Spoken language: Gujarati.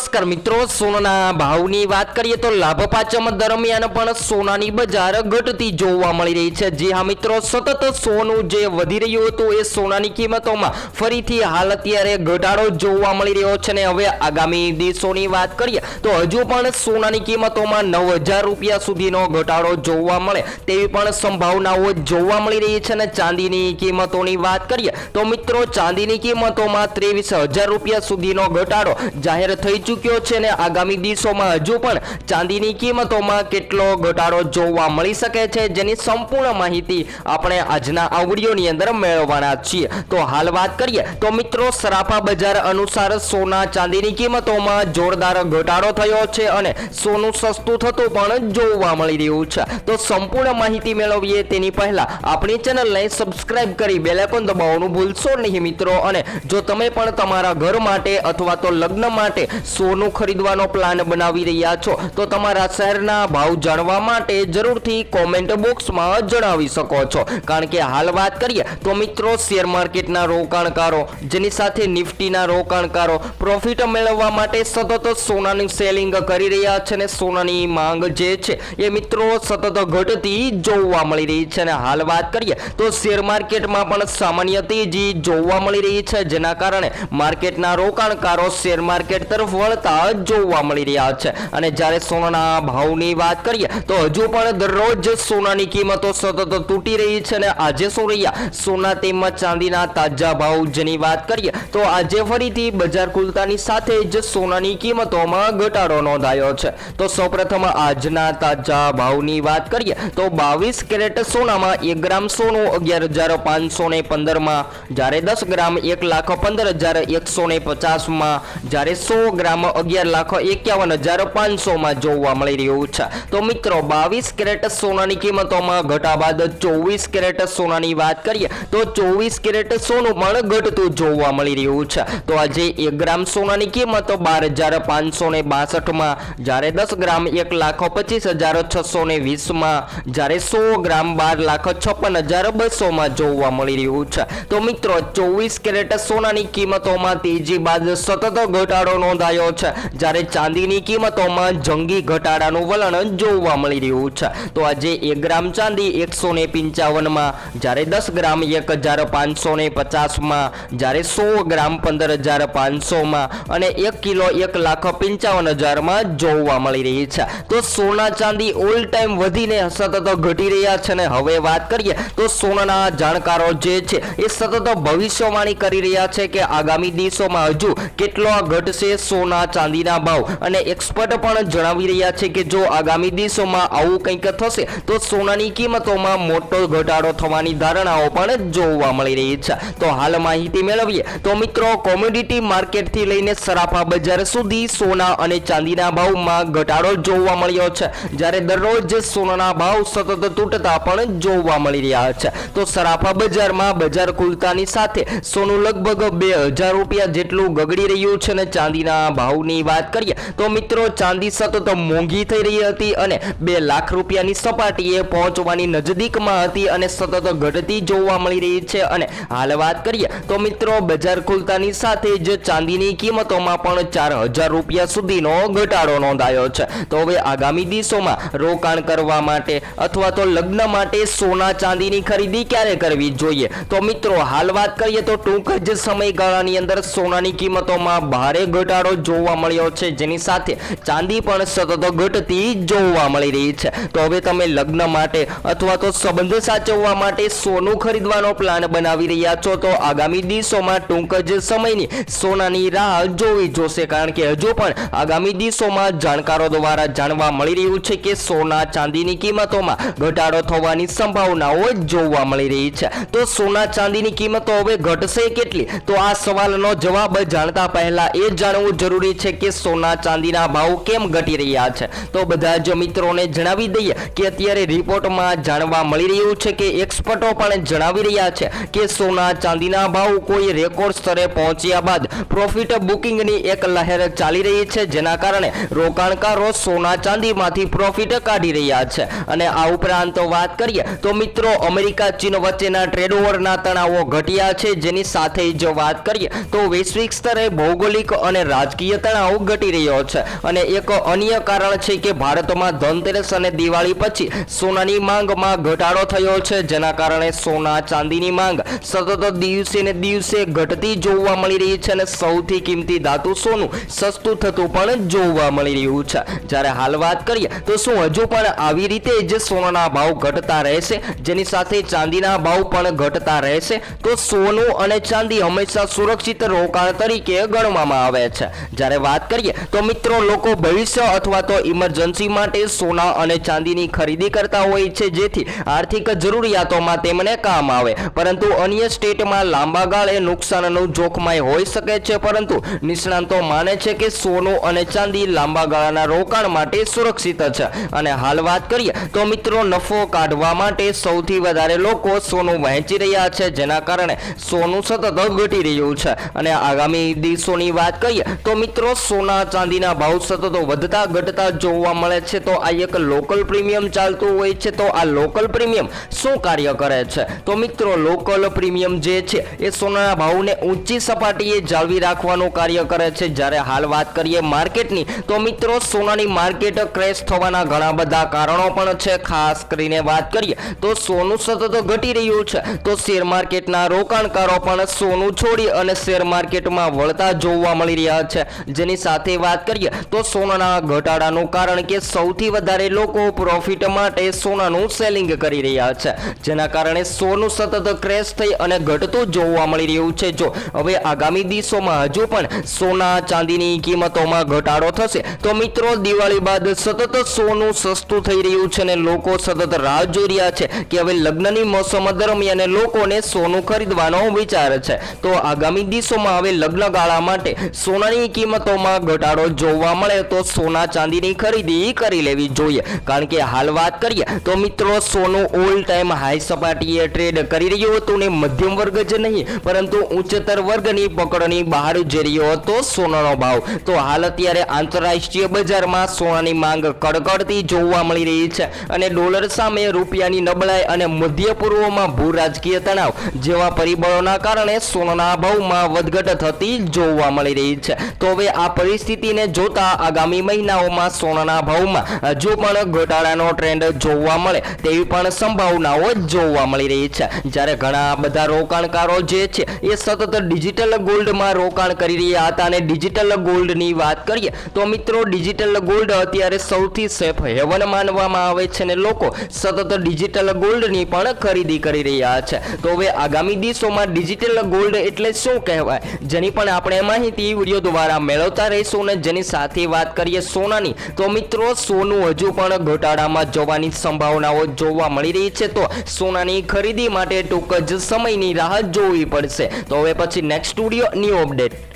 નમસ્કાર મિત્રો, સોનાના ભાવની વાત કરીએ તો લાભ પાંચમ દરમિયાન પણ સોનાની બજાર ઘટતી જોવા મળી રહી છે. જે હા મિત્રો, સતત સોનું જે વધી રહ્યું હતું એ સોનાની કિંમતોમાં ફરીથી હાલ અત્યારે ઘટાડો જોવા મળી રહ્યો છે ને હવે આગામી દિવસોની વાત કરીએ તો હજુ પણ સોનાની કિંમતોમાં નવ હજાર રૂપિયા સુધીનો ઘટાડો જોવા મળે તેવી પણ સંભાવનાઓ જોવા મળી રહી છે ને ચાંદીની કિંમતોની વાત કરીએ તો મિત્રો, ચાંદીની કિંમતોમાં ત્રેવીસ હજાર રૂપિયા સુધીનો ઘટાડો જાહેર થઈ ચૂક્યો છે અને આગામી દિવસોમાં હજુ પણ ચાંદીની કિંમતોમાં કેટલો ઘટાડો જોવા મળી શકે છે જેની સંપૂર્ણ માહિતી આપણે આજના આ વિડીયોની અંદર મેળવવાના છીએ. તો હાલ વાત કરીએ, તો મિત્રો સરાફા બજાર અનુસાર સોના ચાંદીની કિંમતોમાં જોરદાર ઘટાડો થયો છે અને સોનું સસ્તું થતું પણ જોવા મળી રહ્યું છે. તો સંપૂર્ણ માહિતી મેળવીએ તેની પહેલા આપણી ચેનલને સબસ્ક્રાઇબ કરી બેલેકોન દબાવવાનું ભૂલશો નહીં મિત્રો. અને જો તમે પણ તમારા ઘર માટે અથવા તો લગ્ન માટે સોનું ખરીદવાનો પ્લાન બનાવી રહ્યા છો. તો તમારા શહેરના ભાવ જાણવા માટે જરૂરથી કોમેન્ટ બોક્સમાં જણાવી શકો છો. કારણ કે હાલ વાત કરીએ તો મિત્રો શેર માર્કેટના રોકાણકારો, જેની સાથે નિફ્ટીના રોકાણકારો પ્રોફિટ મેળવવા માટે સતત સોનાની સેલિંગ કરી રહ્યા છે ને સોનાની માંગ જે છે એ મિત્રો સતત ઘટતી જોવા મળી રહી છે. અને હાલ વાત કરીએ તો શેર માર્કેટમાં પણ સામાન્ય તેજી જોવા મળી રહી છે. જેના કારણે માર્કેટના રોકાણકારો શેર માર્કેટ તરફ વળતા જોવા મળી રહ્યા છે. અને જ્યારે સોનાના ભાવની વાત કરીએ, તો હજુ પણ દરરોજ સોનાની કિંમતો સતત તૂટી રહી છે અને આજે શું સોના તેમજ ચાંદીના તાજા ભાવ જેની વાત કરીએ, તો આજે ફરીથી બજાર ખુલતાની સાથે જ સોનાની કિંમતોમાં ઘટાડો નોંધાયો છે. તો સૌપ્રથમ આજના તાજા ભાવની વાત કરીએ, તો બાવીસ કેરેટ સોનામાં એક ગ્રામ સોનું અગિયાર હજાર પાંચસો ને પંદરમાં, જ્યારે દસ ગ્રામ એક લાખ પંદર હજાર એકસો ને પચાસમાં, જ્યારે સો ગ્રામ અગિયાર લાખ એકાવન હજાર પાંચસોમાં જોવા મળી રહ્યું છે. તો મિત્રો, બાવીસ કેરેટ સોનાની કિંમતોમાં ઘટા બાદ ચોવીસ કેરેટ સોનાની વાત કરીએ, તો ચોવીસ કેરેટ સોનું પણ ઘટતું જોવા મળી રહ્યું છે. તો આજે એક ગ્રામ સોનાની કિંમત બાર હજાર પાંચસો ને બાસઠમાં, જ્યારે દસ ગ્રામ એક લાખ પચીસ હજાર છસો ને વીસમાં, જ્યારે સો ગ્રામ બાર લાખ છપ્પન હજાર બસોમાં જોવા મળી રહ્યું છે. તો મિત્રો, ચોવીસ કેરેટ સોનાની કિંમતોમાં તેજી બાદ સતત ઘટાડો નોંધાયો છે. જ્યારે ચાંદીની કિંમતોમાં જંગી ઘટાડાનું વલણ જોવા મળી રહ્યું છે. તો આજે એક ગ્રામ ચાંદી એકસો ને પંચાવનમાં, જ્યારે દસ ગ્રામ એક હજાર પાંચસો ને પચાસમાં, જ્યારે સો ગ્રામ પંદર હજાર પાંચસોમાં અને એક કિલો એક લાખ પંચાવન હજારમાં જોવા મળી રહી છે. તો સોના ચાંદી ઓલ ટાઈમ વધીને સતત ઘટી રહ્યા છે ને હવે વાત કરીએ, તો સોનાના જાણકારો જે છે એ સતત ભવિષ્યવાણી કરી રહ્યા છે કે આગામી દિવસોમાં હજુ કેટલો ઘટશે સોના ચાંદીના ભાવ અને એક્સપર્ટ પણ જણાવી રહ્યા છે કે જો આગામી દિવસોમાં આવું કંઈક થશે, તો સોનાની કિંમતોમાં મોટો ઘટાડો થવાની ધારણાઓ પણ જોવા મળી રહી છે. તો હાલ માહિતી મેળવીએ. તો મિત્રો કોમોડિટી માર્કેટથી લઈને સરાફા બજાર સુધી સોના અને ચાંદીના ભાવમાં ઘટાડો જોવા મળ્યો છે. જ્યારે દરરોજ સોનાના ભાવ સતત તૂટતા પણ જોવા મળી રહ્યા છે. તો સરાફા બજારમાં બજાર ખુલતાની સાથે સોનું લગભગ બે હજાર રૂપિયા જેટલું ગગડી રહ્યું છે અને ચાંદીના ભાવની વાત કરીએ તો મિત્રો ચાંદી સતત મોંઘી થઈ રહી હતી અને બે લાખ રૂપિયાની સપાટીએ પહોંચવાની નજદીકમાં હતી અને સતત ઘટતી જોવા મળી રહી છે. અને હાલ વાત કરીએ તો મિત્રો બજાર ખુલતાની સાથે જ ચાંદીની કિંમતોમાં પણ ચાર હજાર રૂપિયા સુધીનો ઘટાડો નોંધાયો છે. તો હવે આગામી દિવસોમાં રોકાણ કરવા માટે અથવા તો લગ્ન માટે સોના ચાંદીની ખરીદી ક્યારે કરવી જોઈએ? તો મિત્રો હાલ વાત કરીએ તો ટૂંક જ સમયગાળાની અંદર સોનાની કિંમતોમાં ભારે ઘટાડો જોવા મળ્યો છે. જેની સાથે ચાંદી પણ સતત ઘટતી જોવા મળી રહી છે. તો હવે તમે લગ્ન માટે અથવા તો સંબંધ સાચવવા માટે સોનું ખરીદવાનો પ્લાન બનાવી રહ્યા છો તો આગામી દિવસોમાં ટૂંક જ સમયની સોનાની રાહ જોવી જોશે. કારણ કે હજુ પણ આગામી દિવસોમાં જાણકારો દ્વારા જાણવા મળી રહ્યું છે કે સોના ચાંદીની કિંમતોમાં ઘટાડો થવાની સંભાવનાઓ જોવા મળી રહી છે. તો સોના ચાંદીની કિંમતો હવે ઘટશે કેટલી? તો આ સવાલનો જવાબ જાણતા પહેલા એ જાણવું જરૂરી છે કે સોના ચાંદીના ભાવ કેમ ઘટી રહ્યા છે? તો બધા જ મિત્રોને જણાવી દઈએ કે અત્યારે રિપોર્ટમાં જાણવા મળી રહ્યું છે કે એક્સપર્ટો પણ જણાવી રહ્યા છે કે સોના ચાંદીના ભાવ કોઈ રેકોર્ડ સ્તરે પહોંચ્યા બાદ પ્રોફિટ બુકિંગની એક લહેર ચાલી રહી છે, જેના કારણે રોકાણકારો સોના ચાંદીમાંથી પ્રોફિટ કાઢી રહ્યા છે. અને આ ઉપરાંત વાત કરીએ તો મિત્રો, અમેરિકા, ચીન વચ્ચેના ટ્રેડ ઓવરના તણાવો ઘટ્યા છે, જેની સાથે જ વાત કરીએ તો વૈશ્વિક સ્તરે ભૌગોલિક અને રાજકીય રાજકીય તણાવ ઘટી રહ્યો છે. અને એક અન્ય કારણ છે કે ભારતમાં ધનતેરસ અને દિવાળી પછી સોનાની માંગમાં ઘટાડો થયો છે. જેના કારણે સોના ચાંદીની માંગ સતત દિવસે ને દિવસે ઘટતી જોવા મળી રહી છે અને સૌથી કિંમતી ધાતુ સોનું સસ્તું થતું પણ જોવા મળી રહ્યું છે. જ્યારે હાલ વાત કરીએ તો શું હજુ પણ આવી રીતે જ સોનાના ભાવ ઘટતા રહેશે? જેની સાથે ચાંદીના ભાવ પણ ઘટતા રહેશે? તો સોનું અને ચાંદી હંમેશા સુરક્ષિત રોકાણ તરીકે ગણવામાં આવે છે. જ્યારે વાત કરીએ, તો મિત્રો લોકો ભવિષ્ય અથવા તો ઇમરજન્સી માટે સોના અને ચાંદીની ખરીદી કરતા હોય છે, જેથી આર્થિક જરૂરિયાતોમાં તેમને કામ આવે. પરંતુ અન્ય સ્ટેટમાં લાંબા ગાળે નુકસાનનું જોખમાય હોઈ શકે છે, પરંતુ નિષ્ણાંતો માને છે કે સોનું અને ચાંદી લાંબા ગાળાના રોકાણ માટે સુરક્ષિત છે. અને હાલ વાત કરીએ, તો મિત્રો નફો કાઢવા માટે સૌથી વધારે લોકો સોનું વહેંચી રહ્યા છે, જેના કારણે સોનું સતત ઘટી રહ્યું છે. અને આગામી દિવસોની વાત કરીએ, તો મિત્રો સોના, ચાંદીના ભાવ સતત વધતા ઘટતા જોવા મળે છે. તો આ એક લોકલ પ્રીમિયમ ચાલતું હોય છે. તો આ લોકલ પ્રીમિયમ શું કાર્ય કરે છે? તો મિત્રો, લોકલ પ્રીમિયમ જે છે, એ સોનાના ભાવને ઊંચી સપાટીએ જાળવી રાખવાનું કાર્ય કરે છે. જ્યારે હાલ વાત કરીએ માર્કેટની, તો મિત્રો, સોનાની માર્કેટ ક્રેશ થવાના ઘણા બધા કારણો પણ છે. ખાસ કરીને વાત કરીએ, તો સોનું સતત ઘટી રહ્યું છે. તો શેર માર્કેટના રોકાણકારો પણ સોનું છોડી અને શેર માર્કેટમાં વળતા જોવા મળી રહ્યા છે. જેની સાથે વાત કરીએ તો સોનાના ઘટાડાનું કારણ કે સૌથી વધારે લોકો પ્રોફિટ માટે સોનાનું સેલિંગ કરી રહ્યા છે. જેના કારણે સોનું સતત ક્રેશ થઈ અને ઘટતું જોવા મળી રહ્યું છે. જો હવે આગામી દિવસોમાં હજુ પણ સોના ચાંદીની કિંમતોમાં ઘટાડો થશે, તો મિત્રો દિવાળી બાદ સતત સોનું સસ્તું થઈ રહ્યું છે અને લોકો સતત રાહ જોઈ રહ્યા છે કે હવે લગ્નની મોસમ દરમિયાન લોકોને સોનું ખરીદવાનો વિચાર છે. તો આગામી દિવસોમાં હવે લગ્ન ગાળા માટે સોનાની કિંમતોમાં ઘટાડો જોવા મળે તો સોના ચાંદીની ખરીદી કરી લેવી જોઈએ. કારણ કે હાલ વાત કરીએ તો મિત્રો, સોનું ઓલ ટાઈમ હાઈ સપાટીએ ટ્રેડ કરી રહ્યું હતું ને મધ્યમ વર્ગ જ નહીં, પરંતુ ઉચ્ચતર વર્ગની પકડની બહાર જઈ રહ્યો હતો સોનાનો ભાવ. તો હાલ અત્યારે આંતરરાષ્ટ્રીય બજારમાં સોનાની માંગ કડકડતી જોવા મળી રહી છે અને ડોલર સામે રૂપિયાની નબળાઈ અને મધ્ય પૂર્વમાં ભૂ રાજકીય તણાવ જેવા પરિબળોના કારણે સોનાના ભાવમાં વધઘટ થતી જોવા મળી રહી છે. તો હવે આ પરિસ્થિતિને જોતા આગામી મહિનાઓમાં સોનાના ભાવમાં હજુ પણ ઘટાડાનો ટ્રેન્ડ જોવા મળે, તેવી પણ સંભાવનાઓ જોવા મળી રહી છે. જ્યારે ઘણા બધા રોકાણકારો જે છે, એ સતત ડિજિટલ ગોલ્ડમાં રોકાણ કરી રહ્યા હતા અને ડિજિટલ ગોલ્ડની વાત કરીએ, તો મિત્રો ડિજિટલ ગોલ્ડ અત્યારે સૌથી સેફ હેવન માનવામાં આવે છે ને લોકો સતત ડિજિટલ ગોલ્ડની પણ ખરીદી કરી રહ્યા છે. તો હવે આગામી દિવસોમાં ડિજિટલ ગોલ્ડ એટલે શું કહેવાય? જેની પણ આપણે માહિતી વીડિયો દ્વારા મેળવતા રહીશું અને જેની સાથે વાત કરીએ સોનાની, તો મિત્રો સોનું હજુ પણ ઘટાડામાં જવાની સંભાવનાઓ જોવા મળી રહી છે. તો સોનાની ખરીદી માટે ટૂંક જ સમયની રાહત જોવી પડશે. તો હવે પછી નેક્સ્ટ સ્ટુડિયો ન્યૂ અપડેટ